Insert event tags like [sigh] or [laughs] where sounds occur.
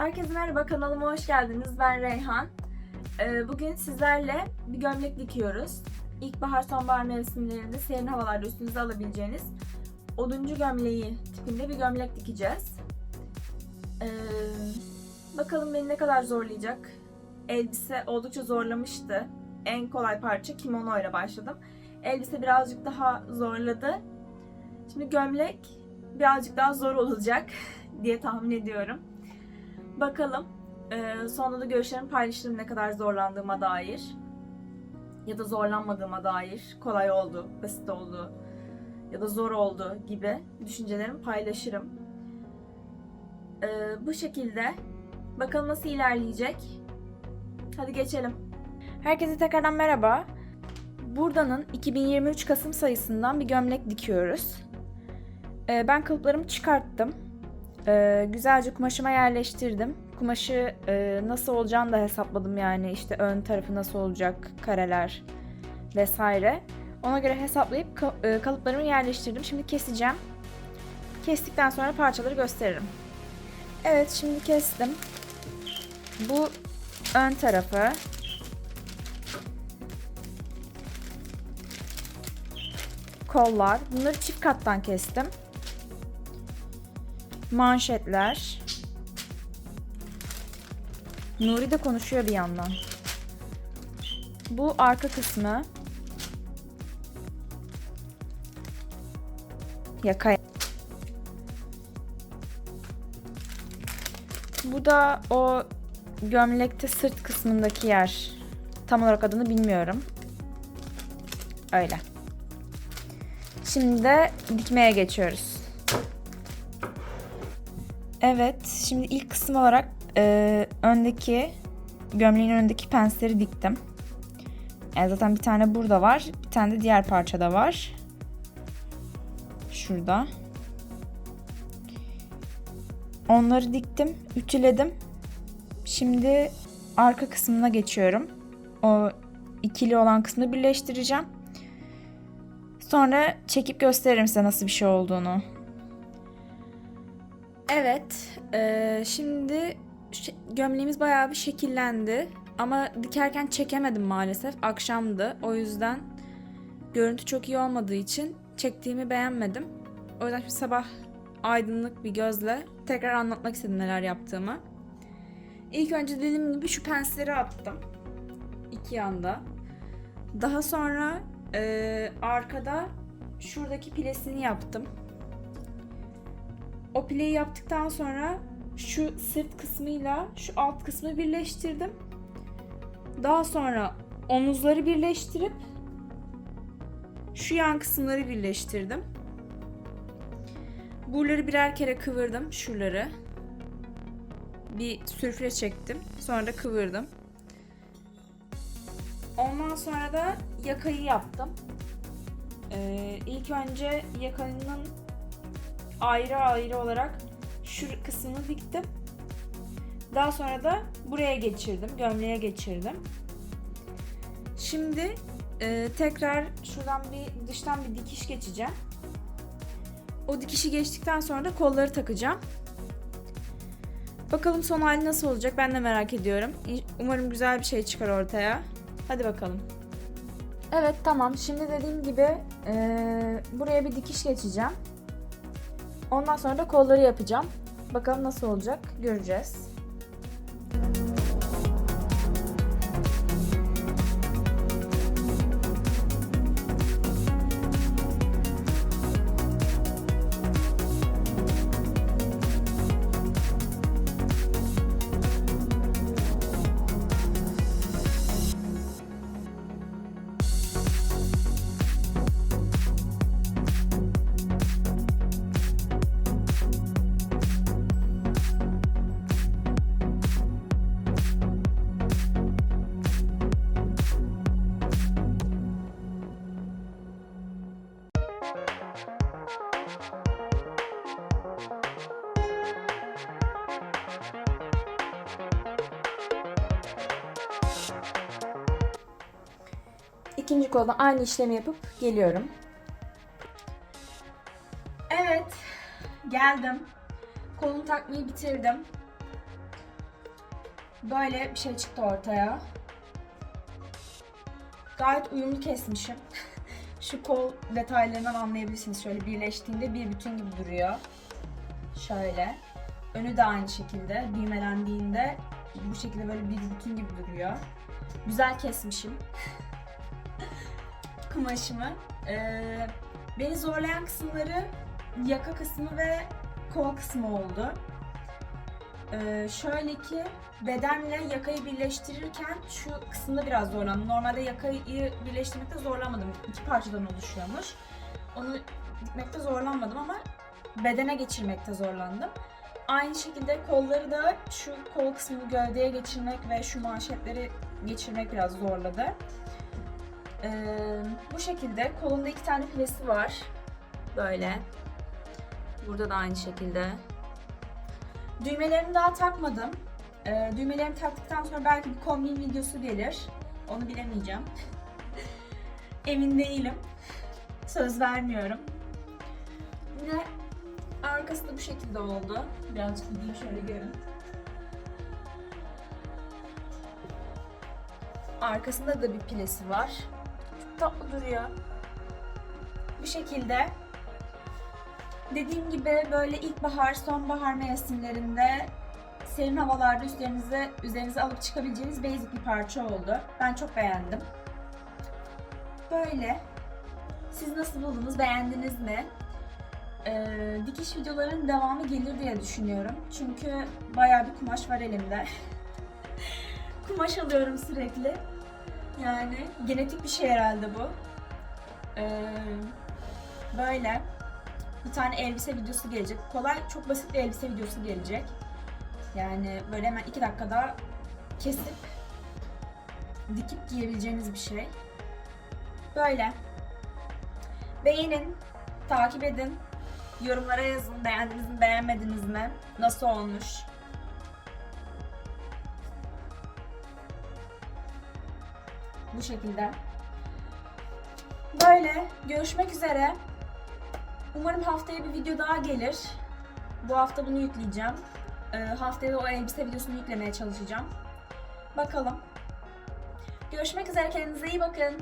Herkese merhaba kanalıma hoş geldiniz. Ben Reyhan. Ee, Bugün sizlerle bir gömlek dikiyoruz. İlkbahar sonbahar mevsimlerinde serin havalarda üstünüze alabileceğiniz oduncu gömleği tipinde bir gömlek dikeceğiz. Ee, Bakalım beni ne kadar zorlayacak. Elbise oldukça zorlamıştı. En kolay parça kimono ile başladım. Elbise birazcık daha zorladı. Şimdi gömlek birazcık daha zor olacak [laughs] diye tahmin ediyorum. Bakalım. Ee, sonra da görüşlerimi paylaşırım ne kadar zorlandığıma dair. Ya da zorlanmadığıma dair. Kolay oldu, basit oldu ya da zor oldu gibi düşüncelerimi paylaşırım. Ee, bu şekilde. Bakalım nasıl ilerleyecek. Hadi geçelim. Herkese tekrardan merhaba. Buradanın 2023 Kasım sayısından bir gömlek dikiyoruz. Ee, ben kalıplarımı çıkarttım. Ee, güzelce kumaşıma yerleştirdim. Kumaşı e, nasıl olacağını da hesapladım yani işte ön tarafı nasıl olacak, kareler vesaire. Ona göre hesaplayıp e, kalıplarımı yerleştirdim. Şimdi keseceğim. Kestikten sonra parçaları gösteririm. Evet şimdi kestim. Bu ön tarafı. Kollar. Bunları çift kattan kestim manşetler. Nuri de konuşuyor bir yandan. Bu arka kısmı. Yaka. Bu da o gömlekte sırt kısmındaki yer. Tam olarak adını bilmiyorum. Öyle. Şimdi de dikmeye geçiyoruz. Evet, şimdi ilk kısım olarak e, öndeki gömleğin önündeki pensleri diktim. E, zaten bir tane burada var, bir tane de diğer parçada var. Şurada. Onları diktim, ütüledim. Şimdi arka kısmına geçiyorum. O ikili olan kısmı birleştireceğim. Sonra çekip gösteririm size nasıl bir şey olduğunu. Evet, eee, şimdi gömleğimiz bayağı bir şekillendi. Ama dikerken çekemedim maalesef. Akşamdı. O yüzden görüntü çok iyi olmadığı için çektiğimi beğenmedim. O yüzden şimdi sabah aydınlık bir gözle tekrar anlatmak istedim neler yaptığımı. İlk önce dediğim gibi şu pensleri attım. iki yanda. Daha sonra eee, arkada şuradaki pilesini yaptım. O pileyi yaptıktan sonra şu sırt kısmıyla şu alt kısmı birleştirdim. Daha sonra omuzları birleştirip şu yan kısımları birleştirdim. Buraları birer kere kıvırdım şuraları. Bir sürfre çektim. Sonra da kıvırdım. Ondan sonra da yakayı yaptım. Ee, ilk önce yakanın ayrı ayrı olarak şu kısmını diktim. Daha sonra da buraya geçirdim, gömleğe geçirdim. Şimdi e, tekrar şuradan bir dıştan bir dikiş geçeceğim. O dikişi geçtikten sonra da kolları takacağım. Bakalım son hali nasıl olacak ben de merak ediyorum. Umarım güzel bir şey çıkar ortaya. Hadi bakalım. Evet tamam şimdi dediğim gibi e, buraya bir dikiş geçeceğim. Ondan sonra da kolları yapacağım. Bakalım nasıl olacak göreceğiz. İkinci kolda aynı işlemi yapıp geliyorum. Evet, geldim. Kolunu takmayı bitirdim. Böyle bir şey çıktı ortaya. Gayet uyumlu kesmişim. [laughs] Şu kol detaylarından anlayabilirsiniz. Şöyle birleştiğinde bir bütün gibi duruyor. Şöyle. Önü de aynı şekilde. Düğmelendiğinde bu şekilde böyle bir bütün gibi duruyor. Güzel kesmişim. [laughs] Kumaşımı. Ee, beni zorlayan kısımları yaka kısmı ve kol kısmı oldu. Ee, şöyle ki bedenle yakayı birleştirirken şu kısımda biraz zorlandım. Normalde yakayı birleştirmekte zorlanmadım. İki parçadan oluşuyormuş. Onu dikmekte zorlanmadım ama bedene geçirmekte zorlandım. Aynı şekilde kolları da şu kol kısmını gövdeye geçirmek ve şu manşetleri geçirmek biraz zorladı. Ee, bu şekilde kolunda iki tane pilesi var. Böyle. Burada da aynı şekilde. Düğmelerini daha takmadım. Ee, düğmelerini taktıktan sonra belki bir kombin videosu gelir. Onu bilemeyeceğim. [laughs] Emin değilim. Söz vermiyorum. Yine arkası da bu şekilde oldu. Birazcık gideyim şöyle görün. Arkasında da bir pilesi var. Tatlı duruyor. Bu şekilde Dediğim gibi böyle ilkbahar, sonbahar mevsimlerinde serin havalarda üstlerinize, üzerinize alıp çıkabileceğiniz basic bir parça oldu. Ben çok beğendim. Böyle. Siz nasıl buldunuz? Beğendiniz mi? Ee, dikiş videolarının devamı gelir diye düşünüyorum. Çünkü bayağı bir kumaş var elimde. [laughs] kumaş alıyorum sürekli. Yani genetik bir şey herhalde bu. Ee, böyle bir tane elbise videosu gelecek. Kolay, çok basit bir elbise videosu gelecek. Yani böyle hemen iki dakikada kesip dikip giyebileceğiniz bir şey. Böyle. Beğenin, takip edin, yorumlara yazın. Beğendiniz mi, beğenmediniz mi? Nasıl olmuş? Bu şekilde. Böyle. Görüşmek üzere. Umarım haftaya bir video daha gelir. Bu hafta bunu yükleyeceğim. Ee, haftaya o elbise videosunu yüklemeye çalışacağım. Bakalım. Görüşmek üzere. Kendinize iyi bakın.